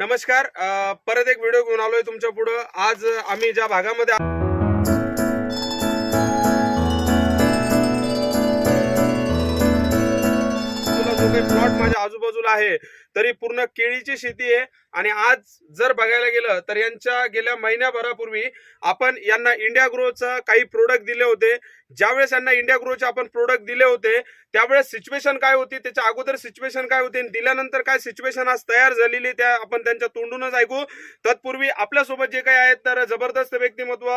नमस्कार परत एक व्हिडिओ घेऊन आलोय तुमच्या पुढं. आज आम्ही ज्या भागामध्ये जो काही प्लॉट माझ्या आजूबाजूला आहे तरी पूर्ण केळीची शेती आहे. आणि आज जर बघायला गेलं तर यांच्या गेल्या महिन्याभरापूर्वी आपण यांना इंडिया ग्रोचा काही प्रोडक्ट दिले होते. ज्यावेळेस यांना इंडिया ग्रोचे आपण प्रोडक्ट दिले होते त्यावेळेस सिच्युएशन काय होती त्याच्या अगोदर सिच्युएशन काय होती आणि दिल्यानंतर काय सिच्युएशन आज तयार झालेली त्या आपण त्यांच्या तोंडूनच ऐकू. तत्पूर्वी आपल्यासोबत जे काही आहेत तर जबरदस्त व्यक्तिमत्व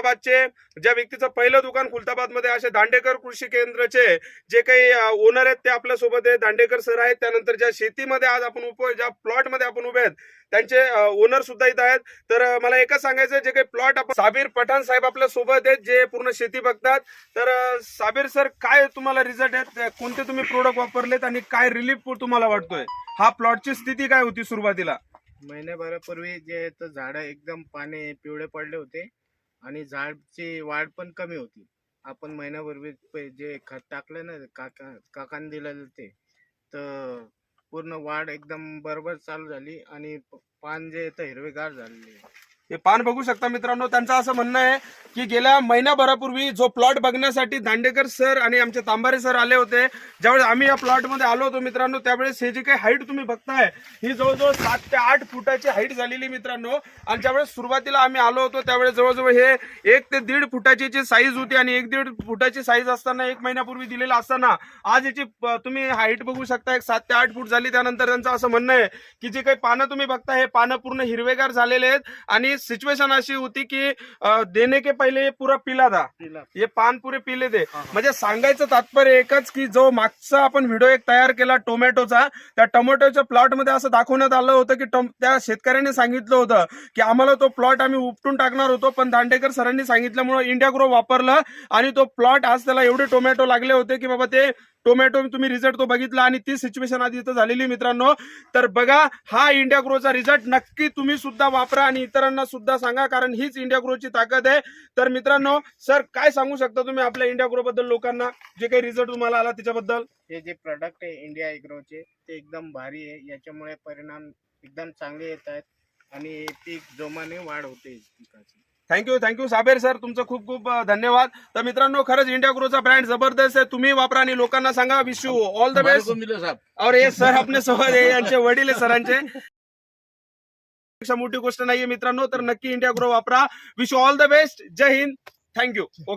खुलताबादचे ज्या व्यक्तीचं पहिलं दुकान खुलताबादमध्ये असे दांडेकर कृषी केंद्रचे जे काही ओनर आहेत ते आपल्यासोबत आहे. दांडेकर सर आहेत. त्यानंतर ज्या शेतीमध्ये आज आपण उप ज्या प्लॉटमध्ये आपण उभे आहेत त्यांचे ओनर सुद्धा इथं आहेत. तर मला एकच सांगायचं जे काही प्लॉट आपण साबीर पठाण साहेब आपल्यासोबत आहेत जे पूर्ण शेती बघतात. तर साबीर सर काय तुम्हाला रिझल्ट आहेत? कोणते तुम्ही प्रोडक्ट वापरलेत आणि काय रिलीफ तुम्हाला वाटतोय? हा प्लॉटची स्थिती काय होती सुरुवातीला? महिन्याभरापूर्वी जे तर झाडं एकदम पाने पिवळे पडले होते. आणि झाडची वाढ पण कमी होती. आपण महिन्यापूर्वी जे खत टाकलं ना काका काकाने दिलेलं ते तर पूर्ण वाढ एकदम बरोबर चालू झाली आणि पान जे तर हिरवेगार झालेले. हे पान बघू शकता मित्रांनो त्यांचं असं म्हणणं आहे की गेल्या महिन्याभरापूर्वी जो प्लॉट बघण्यासाठी दांडेकर सर आणि आमचे तांबारे सर आले होते ज्यावेळेस आम्ही या प्लॉटमध्ये आलो होतो मित्रांनो त्यावेळेस हे जी काही हाईट तुम्ही बघताय ही जवळजवळ सात ते आठ फुटाची हाईट झालेली मित्रांनो. आणि ज्यावेळेस सुरुवातीला आम्ही आलो होतो त्यावेळेस जवळजवळ हे एक ते दीड फुटाची जी साईज होती आणि एक दीड फुटाची साईज असताना एक महिन्यापूर्वी दिलेला असताना आज याची तुम्ही हाईट बघू शकता एक सात ते आठ फूट झाली. त्यानंतर त्यांचं असं म्हणणं आहे की जे काही पानं तुम्ही बघता हे पानं पूर्ण हिरवेगार झालेले आहेत. आणि सिच्युएशन अशी होती की देने के पहिले ये पूरा पिला था हे पान पुरे पिले हा. म्हणजे सांगायचं तात्पर्य एकच की जो मागचा आपण व्हिडिओ एक तयार केला टोमॅटोचा त्या टोमॅटोच्या प्लॉटमध्ये असं दाखवण्यात आलं होतं की त्या शेतकऱ्याने सांगितलं होतं की आम्हाला तो प्लॉट आम्ही उपटून टाकणार होतो पण दांडेकर सरांनी सांगितल्यामुळे इंडिया ग्रो वापरलं आणि तो प्लॉट आज त्याला एवढे टोमॅटो लागले होते की बाबा ते टोमॅटो तुम्ही रिझल्ट तो बघितला आणि ती सिच्युएशन आधी इथं झालेली मित्रांनो. तर बघा हा इंडिया ग्रोचा रिझल्ट नक्की तुम्ही सुद्धा वापरा आणि इतरांना सुद्धा सांगा कारण हीच इंडिया ग्रोची ताकद आहे. तर मित्रांनो सर काय सांगू शकता तुम्ही आपल्या इंडिया ग्रो बद्दल लोकांना? जे काही रिझल्ट तुम्हाला आला त्याच्याबद्दल? हे जे प्रोडक्ट आहे इंडिया एग्रोचे ते एकदम भारी आहे. याच्यामुळे परिणाम एकदम चांगले येत आहेत आणि पीक जोमाने वाढ होते. पिकाची थँक्यू थँक्यू साबेर सर तुमचं खूप खूप धन्यवाद. तर मित्रांनो खरंच इंडिया ग्रोचा ब्रँड जबरदस्त आहे. तुम्ही वापरा आणि लोकांना सांगा. Wish you all the best साहब? और हे सर आपल्यासोबत यांचे वडील आहे सरांचे. पेक्षा मोठी गोष्ट नाहीये मित्रांनो तर नक्की इंडिया ग्रो वापरा. Wish all the best Jai Hind. Thank you